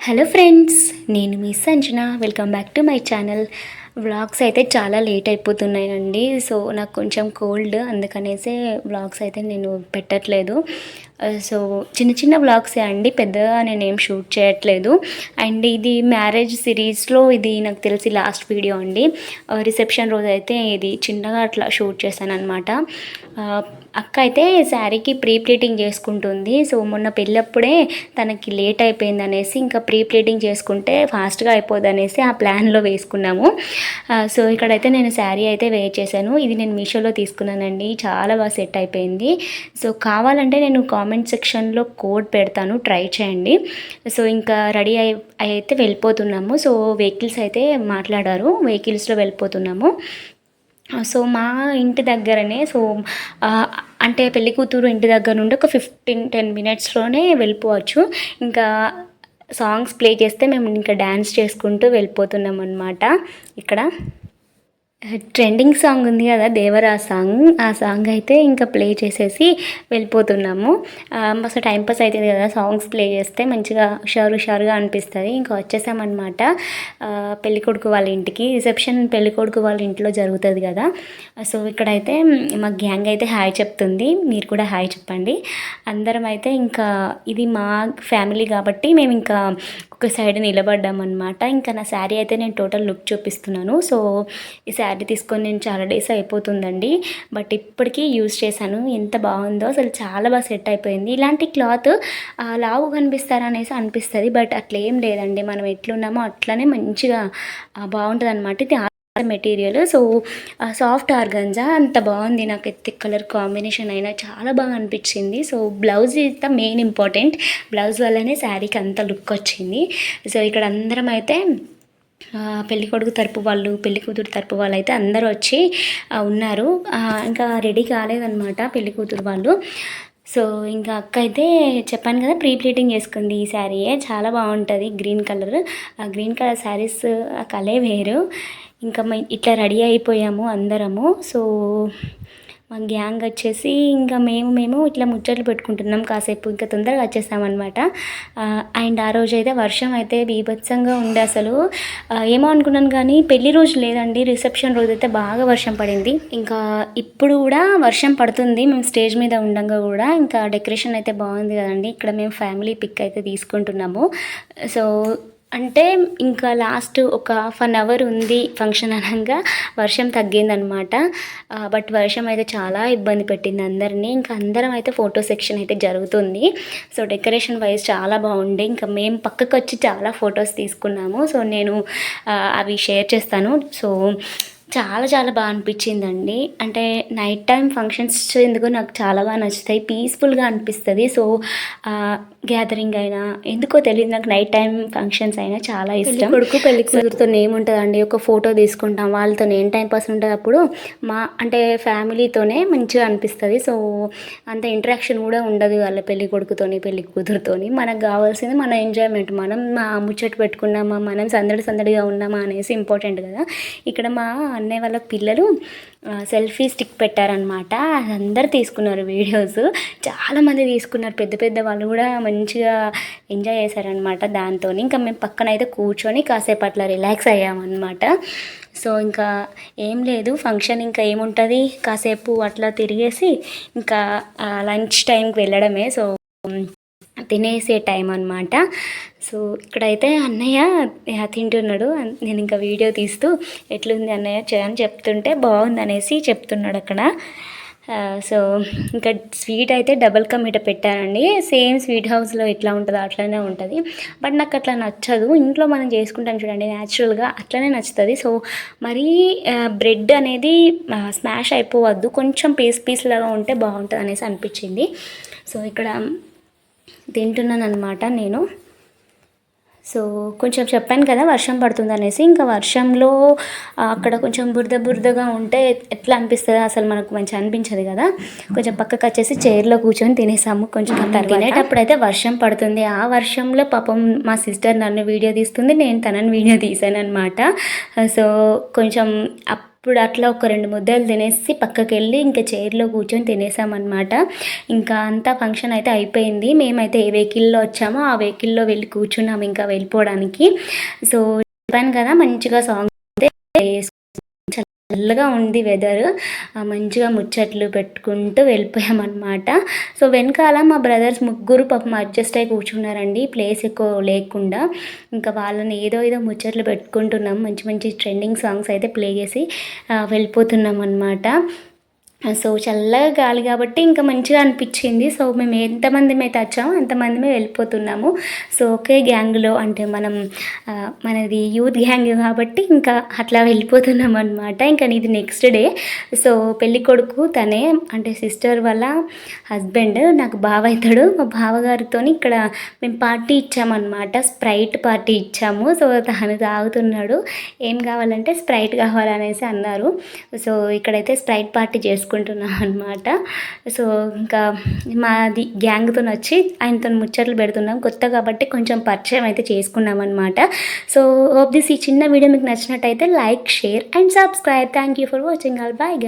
Hello friends నేను మీ Sanjana. Welcome back to my channel vlogs అయితే చాలా లేట్ అయిపోతున్నాయండి. సో నాకు కొంచెం కోల్డ్ అందుకనేసే వ్లాగ్స్ అయితే నేను పెట్టట్లేదు. సో చిన్న చిన్న వ్లాగ్సే అండి. పెద్దగా నేనేం షూట్ చేయట్లేదు. అండ్ ఇది మ్యారేజ్ సిరీస్లో ఇది నాకు తెలిసి లాస్ట్ వీడియో అండి. రిసెప్షన్ రోజు అయితే ఇది చిన్నగా అట్లా షూట్ చేశాను అనమాట అక్క అయితే శారీకి ప్రీ ప్లీటింగ్ చేసుకుంటుంది. సో మొన్న పెళ్ళప్పుడే తనకి లేట్ అయిపోయింది అనేసి ఇంకా ప్రీ ప్లీటింగ్ చేసుకుంటే ఫాస్ట్గా అయిపోద్ది అనేసి ఆ ప్లాన్లో వేసుకున్నాము. సో ఇక్కడైతే నేను శారీ అయితే వేర్ చేశాను. ఇది నేను మీషోలో తీసుకున్నానండి. చాలా బాగా సెట్ అయిపోయింది. సో కావాలంటే నేను కామెంట్ సెక్షన్లో కోడ్ పెడతాను. ట్రై చేయండి. సో ఇంకా రెడీ అయి అయితే వెళ్ళిపోతున్నాము. సో వెహికల్స్ అయితే మాట్లాడారు. వెహికల్స్లో వెళ్ళిపోతున్నాము. సో మా ఇంటి దగ్గరనే సో అంటే పెళ్ళి కూతురు ఇంటి దగ్గర నుండి ఒక ఫిఫ్టీన్ టెన్ మినిట్స్లోనే వెళ్ళిపోవచ్చు. ఇంకా సాంగ్స్ ప్లే చేస్తే మేము ఇంకా డ్యాన్స్ చేసుకుంటూ వెళ్ళిపోతున్నాం అనమాట ఇక్కడ ట్రెండింగ్ సాంగ్ ఉంది కదా దేవరా సాంగ్. ఆ సాంగ్ అయితే ఇంకా ప్లే చేసేసి వెళ్ళిపోతున్నాము. ఆ, మస్తు అవుతుంది కదా సాంగ్స్ ప్లే చేస్తే మంచిగా హుషారు హుషారుగా అనిపిస్తుంది. ఇంకా వచ్చేసామన్నమాట. పెళ్ళికొడుకు పెళ్ళి కొడుకు వాళ్ళ ఇంటికి. రిసెప్షన్ పెళ్ళి కొడుకు వాళ్ళ ఇంట్లో జరుగుతుంది కదా. సో ఇక్కడైతే మా గ్యాంగ్ అయితే హాయ్ చెప్తుంది. మీరు కూడా హాయ్ చెప్పండి. అందరం అయితే ఇంకా ఇది మా ఫ్యామిలీ కాబట్టి మేము ఇంకా ఒక సైడ్ నిలబడ్డాం అనమాట ఇంకా నా శారీ అయితే నేను టోటల్ లుక్ చూపిస్తున్నాను. సో ఈ శారీ శారీ తీసుకొని నేను చాలా డేస్ అయిపోతుందండి. బట్ ఇప్పటికీ యూజ్ చేశాను. ఎంత బాగుందో అసలు చాలా బాగా సెట్ అయిపోయింది. ఇలాంటి క్లాత్ లావు కనిపిస్తారా అనేసి అనిపిస్తుంది. బట్ అట్లా ఏం లేదండి. మనం ఎట్లున్నామో అట్లనే మంచిగా బాగుంటుంది అనమాట ఇది మెటీరియల్. సో సాఫ్ట్ ఆర్గంజా అంత బాగుంది. నాకు ఎత్తి కలర్ కాంబినేషన్ అయినా చాలా బాగా అనిపించింది. సో బ్లౌజ్ ఇంత ద మెయిన్ ఇంపార్టెంట్. బ్లౌజ్ వల్లనే శారీకి అంత లుక్ వచ్చింది. సో ఇక్కడ అందరం అయితే పెళ్ళికొడుకు పెళ్ళి కొడుకు తరపు వాళ్ళు పెళ్ళి కూతురు తరపు వాళ్ళు అయితే అందరూ వచ్చి ఉన్నారు. ఇంకా రెడీ కాలేదన్నమాట పెళ్ళి కూతురు వాళ్ళు. సో ఇంకా అక్క అయితే చెప్పాను కదా ప్రీ ప్లీటింగ్ చేసుకుంది ఈ శారీయే. చాలా బాగుంటుంది గ్రీన్ కలర్. ఆ గ్రీన్ కలర్ శారీస్ ఆ కలే వేరు. ఇంకా ఇట్లా రెడీ అయిపోయాము అందరము. సో మా గ్యాంగ్ వచ్చేసి ఇంకా మేము మేము ఇట్లా ముచ్చట్లు పెట్టుకుంటున్నాం. కాసేపు ఇంకా తొందరగా వచ్చేసామన్నమాట అండ్ ఆ రోజు అయితే వర్షం అయితే బీభత్సంగా ఉండే అసలు. ఏమో అనుకున్నాను కానీ పెళ్ళి రోజు లేదండి. రిసెప్షన్ రోజు అయితే బాగా వర్షం పడింది. ఇంకా ఇప్పుడు కూడా వర్షం పడుతుంది. మేము స్టేజ్ మీద ఉండగా కూడా ఇంకా డెకరేషన్ అయితే బాగుంది కదండి. ఇక్కడ మేము ఫ్యామిలీ పిక్ అయితే తీసుకుంటున్నాము. సో అంటే ఇంకా లాస్ట్ ఒక హాఫ్ అన్ అవర్ ఉంది ఫంక్షన్ అనగా. వర్షం తగ్గిందనమాట. బట్ వర్షం అయితే చాలా ఇబ్బంది పెట్టింది అందరినీ. ఇంకా అందరం అయితే ఫోటో సెక్షన్ అయితే జరుగుతుంది. సో డెకరేషన్ వైజ్ చాలా బాగుంది ఇంకా మేము పక్కకు వచ్చి చాలా ఫొటోస్ తీసుకున్నాము. సో నేను అవి షేర్ చేస్తాను. సో చాలా చాలా బాగా అనిపించిందండి. అంటే నైట్ టైం ఫంక్షన్స్ ఎందుకో నాకు చాలా బాగా నచ్చుతాయి. పీస్ఫుల్గా అనిపిస్తుంది. సో గ్యాదరింగ్ అయినా ఎందుకో తెలియదు. నాకు నైట్ టైం ఫంక్షన్స్ అయినా చాలా ఇష్టం. కొడుకు పెళ్ళి కూతురుతో ఏముంటుందండి ఒక ఫోటో తీసుకుంటాం. వాళ్ళతో ఏం టైం పాస్ ఉంటుంది అప్పుడు మా అంటే ఫ్యామిలీతోనే మంచిగా అనిపిస్తుంది. సో అంత ఇంటరాక్షన్ కూడా ఉండదు వాళ్ళ పెళ్ళి కొడుకుతోని పెళ్ళి కూతురుతోని. మనకు కావాల్సింది మన ఎంజాయ్మెంట్ మనం మా ముచ్చట పెట్టుకున్నామా మనం సందడి సందడిగా ఉన్నామా అనేసి ఇంపార్టెంట్ కదా. ఇక్కడ మా అన్నయ్య వాళ్ళ పిల్లలు సెల్ఫీ స్టిక్ పెట్టారనమాట అందరు తీసుకున్నారు వీడియోస్. చాలామంది తీసుకున్నారు. పెద్ద పెద్ద వాళ్ళు కూడా మంచిగా ఎంజాయ్ చేశారనమాట దాంతో ఇంకా మేము పక్కన అయితే కూర్చొని కాసేపు అట్లా రిలాక్స్ అయ్యామన్నమాట. సో ఇంకా ఏం లేదు. ఫంక్షన్ ఇంకా ఏముంటుంది? కాసేపు అట్లా తిరిగేసి ఇంకా లంచ్ టైంకి వెళ్ళడమే. సో తినేసే టైం అనమాట సో ఇక్కడైతే అన్నయ్య తింటున్నాడు. నేను ఇంకా వీడియో తీస్తూ ఎట్లుంది అన్నయ్య? చే- అని చెప్తుంటే బాగుంది అనేసి చెప్తున్నాడు అక్కడ. సో ఇంకా స్వీట్ అయితే డబల్ కా ఇట పెట్టానండి. సేమ్ స్వీట్ హౌస్లో ఎట్లా ఉంటుందో అట్లనే ఉంటుంది. బట్ నాకు అట్లా నచ్చదు. ఇంట్లో మనం చేసుకుంటాం చూడండి న్యాచురల్గా అట్లనే నచ్చుతుంది. సో మరీ బ్రెడ్ అనేది స్మాష్ అయిపోవద్దు. కొంచెం పీస్ పీస్ లాగా ఉంటే బాగుంటుంది అనేసి అనిపించింది. సో ఇక్కడ తింటున్నాను అనమాట నేను. సో కొంచెం చెప్పాను కదా వర్షం పడుతుంది అనేసి ఇంకా వర్షంలో అక్కడ కొంచెం బురద బురదగా ఉంటే ఎట్లా అనిపిస్తుంది అసలు మనకు మంచిగా అనిపించదు కదా. కొంచెం పక్కకు వచ్చేసి చైర్లో కూర్చొని తినేసాము. కొంచెం తినేటప్పుడు అయితే వర్షం పడుతుంది. ఆ వర్షంలో పాపం మా సిస్టర్ నన్ను వీడియో తీస్తుంది. నేను తనని వీడియో తీసాను అనమాట సో కొంచెం అప్పుడు అట్లా ఒక రెండు ముద్దలు తినేసి పక్కకి వెళ్ళి ఇంకా చైర్లో కూర్చొని తినేసామన్నమాట. ఇంకా అంతా ఫంక్షన్ అయితే అయిపోయింది. మేమైతే ఏ వెహికల్లో వచ్చామో ఆ వెహికల్లో వెళ్ళి కూర్చున్నాము ఇంకా వెళ్ళిపోవడానికి. సో చెప్పాను కదా మంచిగా సాంగ్ అయితే చల్లగా ఉంది వెదర్ మంచిగా ముచ్చట్లు పెట్టుకుంటూ వెళ్ళిపోయామన్నమాట. సో వెనకాల మా బ్రదర్స్ ముగ్గురు పాపం అడ్జస్ట్ అయి కూర్చున్నారండి. ప్లేస్ ఎక్కువ లేకుండా. ఇంకా వాళ్ళని ఏదో ఏదో ముచ్చట్లు పెట్టుకుంటున్నాం. మంచి మంచి ట్రెండింగ్ సాంగ్స్ అయితే ప్లే చేసి వెళ్ళిపోతున్నాం అనమాట సో చల్లగా గాలి కాబట్టి ఇంకా మంచిగా అనిపించింది. సో మేము ఎంతమంది అయితే వచ్చామో అంతమంది వెళ్ళిపోతున్నాము. సో ఒకే గ్యాంగ్లో అంటే మనం మనది యూత్ గ్యాంగ్ కాబట్టి ఇంకా అట్లా వెళ్ళిపోతున్నాం అనమాట ఇంకా ఇది నెక్స్ట్ డే. సో పెళ్ళి కొడుకు తనే అంటే సిస్టర్ వాళ్ళ హస్బెండ్ నాకు బావ అవుతాడు. మా బావగారితో ఇక్కడ మేము పార్టీ ఇచ్చామన్నమాట. స్ప్రైట్ పార్టీ ఇచ్చాము. సో తను తాగుతున్నాడు. ఏం కావాలంటే స్ప్రైట్ కావాలనేసి అన్నారు. సో ఇక్కడైతే స్ప్రైట్ పార్టీ చేసుకున్నాం చేసుకుంటున్నాను అనమాట సో ఇంకా మాది గ్యాంగ్తో వచ్చి ఆయనతో ముచ్చట్లు పెడుతున్నాం. కొత్త కాబట్టి కొంచెం పరిచయం అయితే చేసుకున్నాం అనమాట సో హోప్ దిస్ ఈ చిన్న వీడియో మీకు నచ్చినట్టయితే like share and subscribe. Thank you for watching all బాయ్గా